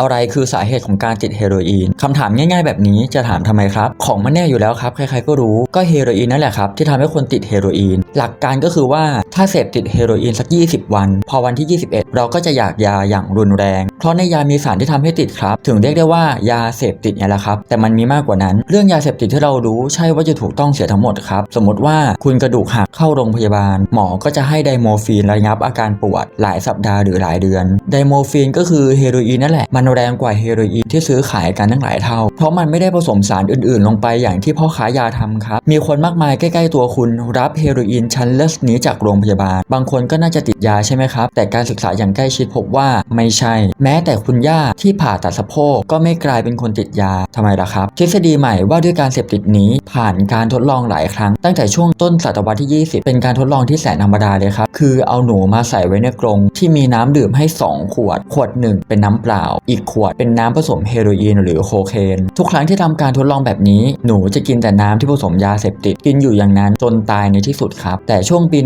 อะไรคือสาเหตุของการติดเฮโรอีนคำถามง่ายๆ แบบนี้จะถามทำไมครับ ของมันแน่อยู่แล้วครับ ใครๆก็รู้ก็เฮโรอีนนั่นแหละครับ ที่ทำให้คนติดเฮโรอีน หลักการก็คือว่าถ้าเสพติดเฮโรอีนสัก 20 วัน พอวันที่ 21 เราก็จะอยากยาอย่างรุนแรง เพราะในยามีสารที่ทำให้ติดครับ ถึงเรียกได้ว่ายาเสพติดเนี่ยแหละครับ แต่มันมีมากกว่านั้น เรื่องยาเสพติดที่เรารู้ใช่ว่าจะถูกต้องเสียทั้งหมดครับ สมมติว่าคุณกระดูกหักเข้าโรงพยาบาล หมอก็จะให้ไดโมฟีนระงับอาการปวดหลายสัปดาห์หรือหลายเดือน ไดโมฟีนก็คือเฮโรอีนนั่นแหละ มันแรงกว่าเฮโรอีนที่ซื้อขายกันตั้งหลายเท่า เพราะมันไม่ได้ผสมสารอื่นๆ ลงไปอย่างที่พ่อค้ายาทำครับ มีคนมากมายใกล้ๆตัวคุณรับเฮโรอีนชั้นเลิศนี้จากโรงพยาบาล บางคนก็น่าจะติดยาใช่ไหมครับ แต่การศึกษาอย่างใกล้ชิดพบว่าไม่ใช่ แม้แต่คุณย่าที่ผ่าตัดสะโพกก็ไม่กลายเป็นคนติดยาทำไมล่ะครับ ทฤษฎีใหม่ว่าด้วยการเสพติดนี้ผ่านการทดลองหลายครั้ง ตั้งแต่ช่วงต้นศตวรรษที่ 20 เป็นการทดลองที่แสนธรรมดาเลยครับคือเอาหนูมาใส่ไว้ในกรงที่มีน้ำดื่มให้ 2 ขวด ขวดหนึ่งเป็นน้ำเปล่า อีกขวดเป็นน้ำผสมเฮโรอีนหรือโคเคน ทุกครั้งที่ทำการทดลองแบบนี้ หนูจะกินแต่น้ำที่ผสมยาเสพติด กินอยู่อย่างนั้นจนตายในที่สุดครับ แต่ช่วงปี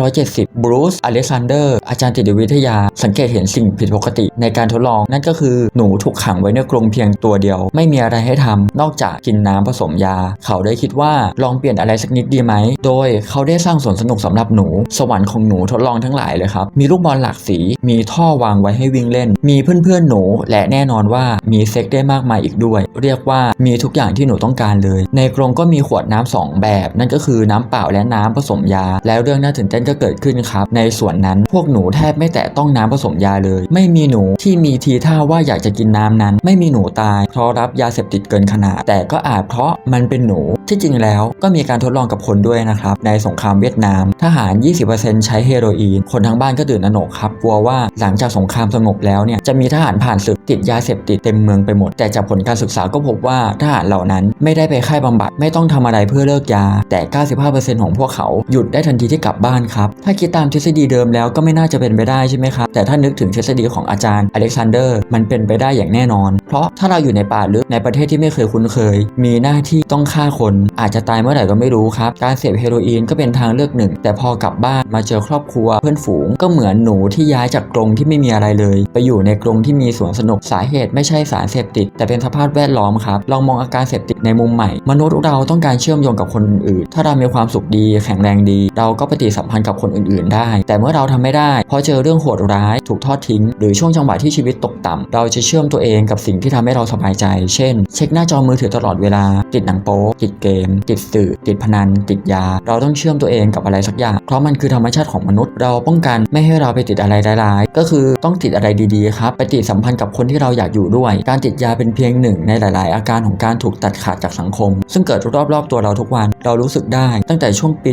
1970 บรูซ อเล็กซานเดอร์ อาจารย์จิตวิทยา สังเกตเห็นสิ่งผิดปกติในการทดลอง นั่นก็คือหนูถูกขังไว้ในกรงเพียงตัวเดียว ไม่มีอะไรให้ทำนอกจากกินน้ำผสมยา เขาได้คิดว่าลองเปลี่ยนอะไรสักนิดดีไหม โดยเขาได้สร้างสวนสนุกสำหรับหนู สวรรค์ของหนูทดลองทั้งหลายเลยครับ มีลูกบอลหลากสี มีท่อวางไว้ให้วิ่งเล่น มีเพื่อนๆหนูและแน่นอนว่ามีเซ็กได้มากมายอีกด้วย เรียกว่ามีทุกอย่างที่หนูต้องการเลย ในกรงก็มีขวดน้ำสองแบบ นั่นก็คือน้ำเปล่าและน้ำผสมยา แล้วเรื่องน่าตื่นเต้นก็เกิดขึ้นครับ ในส่วนนั้นพวกหนูแทบไม่แตะต้องน้ำผสมยาเลย ไม่มีหนูที่มีทีท่าว่าอยากจะกินน้ำนั้น ไม่มีหนูตาย เพราะรับยาเสพติดเกินขนาด แต่ก็อาจเพราะมันเป็นหนูที่จริงแล้วก็มีการทดลองกับคนด้วยนะครับ ในสงครามเวียดนาม ทหาร 20%ใช้เฮโรอีน คนทั้งบ้านก็ตื่นหนกครับกลัวว่าหลังจากสงครามสงบแล้วเนี่ยจะมีทหารผ่านศึกติดยาเสพติดเต็มเมืองไปหมด แต่จากผลการศึกษาก็พบว่าทหารเหล่านั้นไม่ได้ไปค่ายบำบัดไม่ต้องทำอะไรเพื่อเลิกยา แต่ 95%ของพวกเขาหยุดได้ทันทีที่กลับบ้านครับ ถ้าคิดตามทฤษฎีเดิมแล้วก็ไม่น่าจะเป็นไปได้ใช่ไหมครับ แต่ถ้านึกถึงทฤษฎีของอาจารย์อเล็กซานเดอร์ มันเป็นไปได้อย่างแน่นอน เพราะถ้าเราอยู่ในป่าลึกในประเทศที่ไม่เคยคุ้นเคย มีหน้าที่ต้องฆ่าคนอาจจะตายเมื่อไหร่ก็ไม่รู้ครับ การเสพเฮโรอีนก็เป็นทางเลือกหนึ่ง แต่พอกลับบ้านมาเจอครอบครัวเพื่อนฝูงก็เหมือนหนูที่ย้ายจากกรงที่ไม่มีอะไรเลย ไปอยู่ในกรงที่มีสวนสนุกสาเหตุไม่ใช่สารเสพติด แต่เป็นสภาพแวดล้อมครับลองมองอาการเสพติดในมุมใหม่ มนุษย์เราต้องการเชื่อมโยงกับคนอื่นๆถ้าเรามีความสุขดี แข็งแรงดี เราก็ปฏิสัมพันธ์กับคนอื่นๆ ได้ แต่เมื่อเราทำไม่ได้เพราะเจอเรื่องโหดร้าย ถูกทอดทิ้ง หรือช่วงจังหวะที่ชีวิตตกต่ำเราจะเชื่อมตัวเองกับสิ่งที่ทำให้เราสบายใจ เช่น เช็คหน้าจอมือถือตลอดเวลา ติดหนังโป๊ติดเกม ติดสื่อ ติดพนัน ติดยา เราต้องเชื่อมตัวเองกับอะไรสักอย่าง เพราะมันคือธรรมชาติของมนุษย์ เราป้องกันไม่ให้เราไปติดอะไรร้ายๆ ก็คือต้องติดอะไรดีๆ ครับไปติดสัมพันธ์กับคนที่เราอยากอยู่ด้วย การติดยาเป็นเพียงหนึ่งในหลาย ๆ อาการของการถูกตัดขาดจากสังคม ซึ่งเกิดรอบ ๆ ตัวเราทุกวัน เรารู้สึกได้ ตั้งแต่ช่วงปี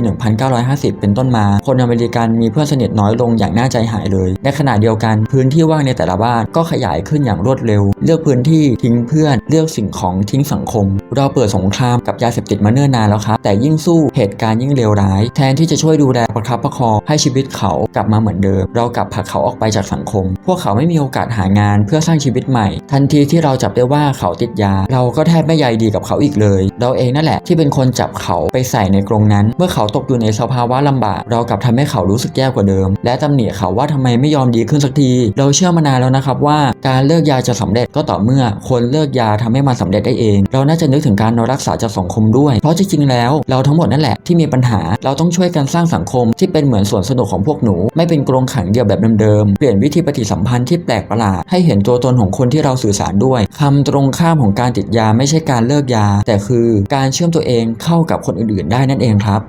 1950 เป็นต้นมา คนอเมริกันมีเพื่อนสนิทน้อยลงอย่างน่าใจหายเลย ในขณะเดียวกันพื้นที่ว่างในแต่ละบ้านก็ขยายขึ้นอย่างรวดเร็ว เลือกพื้นที่ทิ้งเพื่อน เลือกสิ่งของทิ้งสังคมเราเปิดสงครามกับยาเสพติดมาเนิ่นนานแล้วครับ แต่ยิ่งสู้เหตุการณ์ยิ่งเลวร้าย แทนที่จะช่วยดูแลประคับประคองให้ชีวิตเขากลับมาเหมือนเดิม เรากลับผลักเขาออกไปจากสังคม พวกเขาไม่มีโอกาสหางานเพื่อสร้างชีวิตใหม่ ทันทีที่เราจับได้ว่าเขาติดยา เราก็แทบไม่ใยดีกับเขาอีกเลย เราเองนั่นแหละที่เป็นคนจับเขาไปใส่ในกรงนั้น เมื่อเขาตกอยู่ในสภาวะลำบาก เรากลับทำให้เขารู้สึกแย่กว่าเดิม และตำหนิเขาว่าทำไมไม่ยอมดีขึ้นสักที เราเชื่อมานานแล้วนะครับว่า การเลิกยาจะสำเร็จก็ต่อเมื่อคนเลิกยาทำให้มันสำเร็จได้เอง เราน่าจะนึกถึงการรักษาจากสังคมด้วย เพราะจริงๆแล้ว เราทั้งหมดนั่นแหละที่มีปัญหาเราต้องช่วยกันสร้างสังคมที่เป็นเหมือนสวนสนุกของพวกหนู ไม่เป็นกรงขังเดียวแบบเดิมๆเปลี่ยนวิธีปฏิสัมพันธ์ที่แปลกประหลาดให้เห็นตัวตนของคนที่เราสื่อสารด้วยคำตรงข้ามของการติดยาไม่ใช่การเลิกยา แต่คือการเชื่อมตัวเองเข้ากับคนอื่นๆ ได้นั่นเองครับ